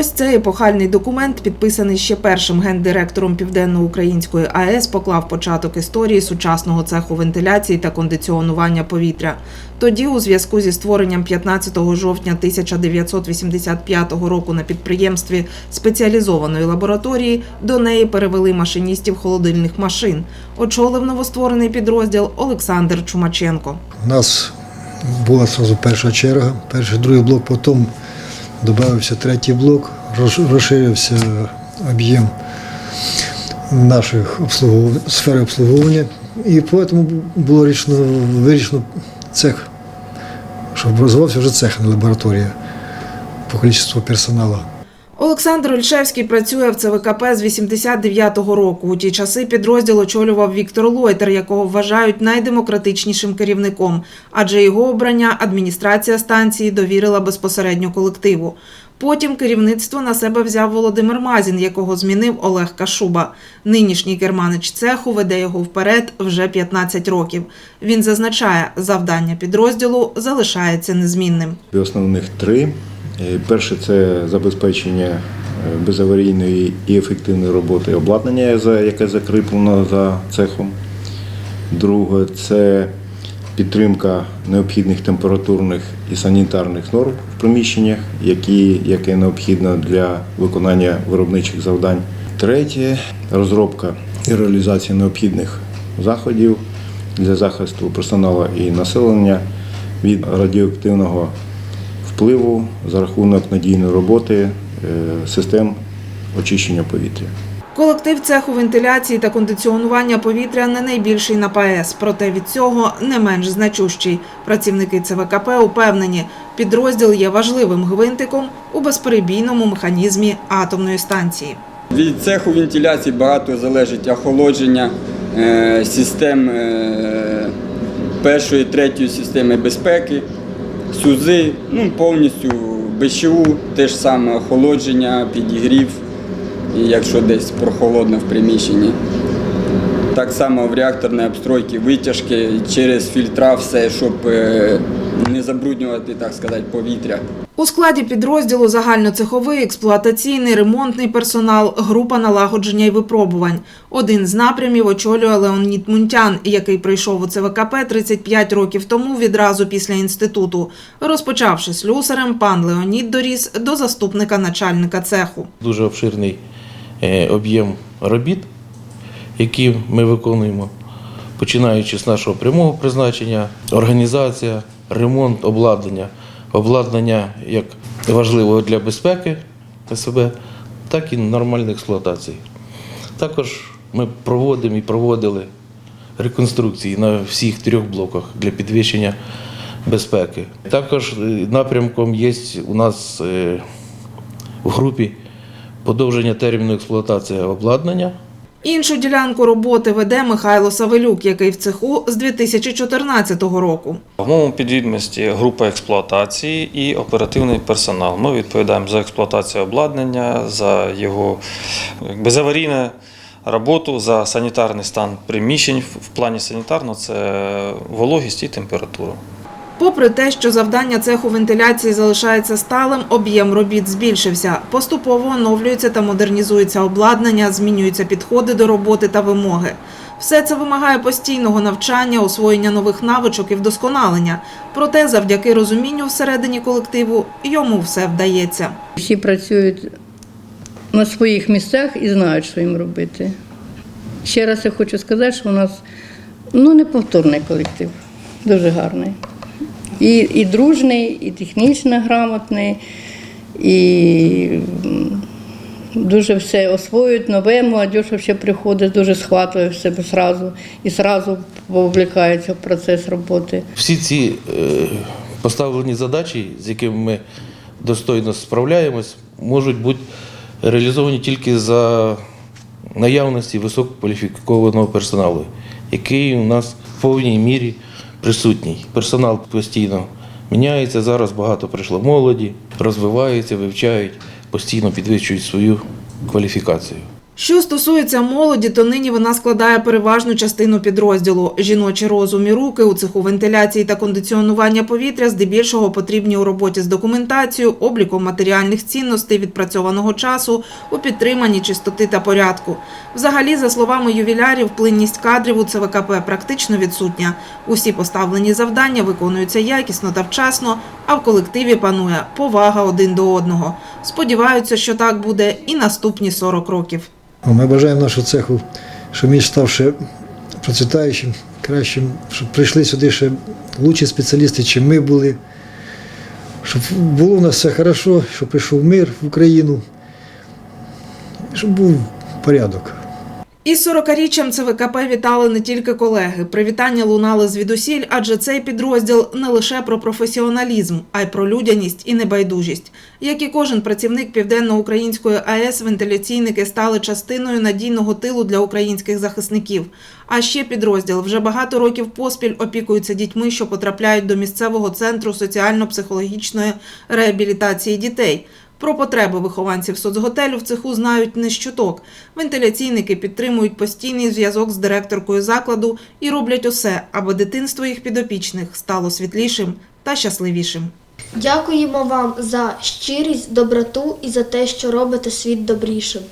Ось цей епохальний документ, підписаний ще першим гендиректором Південноукраїнської АЕС, поклав початок історії сучасного цеху вентиляції та кондиціонування повітря. Тоді, у зв'язку зі створенням 15 жовтня 1985 року на підприємстві спеціалізованої лабораторії, до неї перевели машиністів холодильних машин. Очолив новостворений підрозділ Олександр Чумаченко. У нас була одразу перша черга, перший, другий блок, потім додався третій блок, розширився об'єм наших обслугов... сфери обслуговування. І тому було рішено, вирішено цех, щоб розвивався вже цех, а не лабораторія по кількості персоналу. Олександр Ольшевський працює в ЦВКП з 89-го року. У ті часи підрозділ очолював Віктор Лойтер, якого вважають найдемократичнішим керівником, адже його обрання адміністрація станції довірила безпосередньо колективу. Потім керівництво на себе взяв Володимир Мазін, якого змінив Олег Кашуба. Нинішній керманич цеху веде його вперед вже 15 років. Він зазначає, завдання підрозділу залишається незмінним. Основних три. Е, Перше це забезпечення е, безаварійної і ефективної роботи обладнання, яке закріплено за цехом. Друге це підтримка необхідних температурних і санітарних норм в приміщеннях, які, яке необхідно для виконання виробничих завдань. Третє розробка і реалізація необхідних заходів для захисту персоналу і населення від радіоактивного впливу за рахунок надійної роботи е, систем очищення повітря. Колектив цеху вентиляції та кондиціонування повітря не найбільший на ПАЕС, проте від цього не менш значущий. Працівники ЦВКП упевнені, підрозділ є важливим гвинтиком у безперебійному механізмі атомної станції. Від цеху вентиляції багато залежить охолодження е, систем е, першої, третьої системи безпеки, СУЗи, ну, повністю БЧУ, те ж саме охолодження, підігрів, і якщо десь прохолодно в приміщенні. Так само в реакторній обстройці витяжки через фільтра, все, щоб е, не забруднювати, так сказати, повітря. У складі підрозділу загальноцеховий, експлуатаційний, ремонтний персонал, група налагодження і випробувань. Один з напрямів очолює Леонід Мунтян, який прийшов у ЦВКП 35 років тому відразу після інституту. Розпочавши слюсарем, пан Леонід доріс до заступника начальника цеху. дуже обширний об'єм робіт, які ми виконуємо, починаючи з нашого прямого призначення, організація, ремонт обладнання, обладнання як важливого для безпеки себе, так і нормальної експлуатації. Також ми проводимо і проводили реконструкції на всіх трьох блоках для підвищення безпеки. Також е, напрямком є у нас е, в групі подовження терміну експлуатації обладнання. Іншу ділянку роботи веде Михайло Савелюк, який в цеху з 2014 року. В моєму підвідомості група експлуатації і оперативний персонал. Ми відповідаємо за експлуатацію обладнання, за його якби, аварійну роботу, за санітарний стан приміщень. В плані санітарного це вологість і температура. Попри те, що завдання цеху вентиляції залишається сталим, об'єм робіт збільшився. Поступово оновлюється та модернізується обладнання, змінюються підходи до роботи та вимоги. Все це вимагає постійного навчання, освоєння нових навичок і вдосконалення. Проте, завдяки розумінню всередині колективу, йому все вдається. Всі працюють на своїх місцях і знають, що їм робити. Ще раз я хочу сказати, що у нас ну, неповторний колектив, дуже гарний. І, і дружний, і технічно грамотний, і дуже все освоюють, нове, молодь ще приходить, дуже схватує в себе зразу і зразу повлікається в процес роботи. Всі ці е, поставлені задачі, з якими ми достойно справляємось, можуть бути реалізовані тільки за наявності висококваліфікованого персоналу, який у нас в повній мірі присутній. Персонал постійно міняється. Зараз багато прийшло молоді, розвиваються, вивчають, постійно підвищують свою кваліфікацію. Що стосується молоді, то нині вона складає переважну частину підрозділу. Жіночі розум і руки у цеху вентиляції та кондиціонування повітря здебільшого потрібні у роботі з документацією, обліком матеріальних цінностей відпрацьованого часу, у підтриманні чистоти та порядку. Взагалі, за словами ювілярів, плинність кадрів у ЦВКП практично відсутня. Усі поставлені завдання виконуються якісно та вчасно, а в колективі панує повага один до одного. Сподіваються, що так буде і наступні 40 років. А Ми бажаємо нашого цеху, щоб він став ще процвітаючим, кращим, щоб прийшли сюди ще лучші спеціалісти, чим ми були. Щоб було у нас все добре, щоб прийшов мир в Україну, щоб був порядок. Із 40-річчям ЦВКП вітали не тільки колеги. Привітання лунали звідусіль, адже цей підрозділ не лише про професіоналізм, а й про людяність і небайдужість. Як і кожен працівник Південно-Української АЕС, вентиляційники стали частиною надійного тилу для українських захисників. А ще підрозділ вже багато років поспіль опікується дітьми, що потрапляють до місцевого центру соціально-психологічної реабілітації дітей. Про потреби вихованців соцготелю в цеху знають не щоток. Вентиляційники підтримують постійний зв'язок з директоркою закладу і роблять усе, аби дитинство їх підопічних стало світлішим та щасливішим. Дякуємо вам за щирість, доброту і за те, що робите світ добрішим.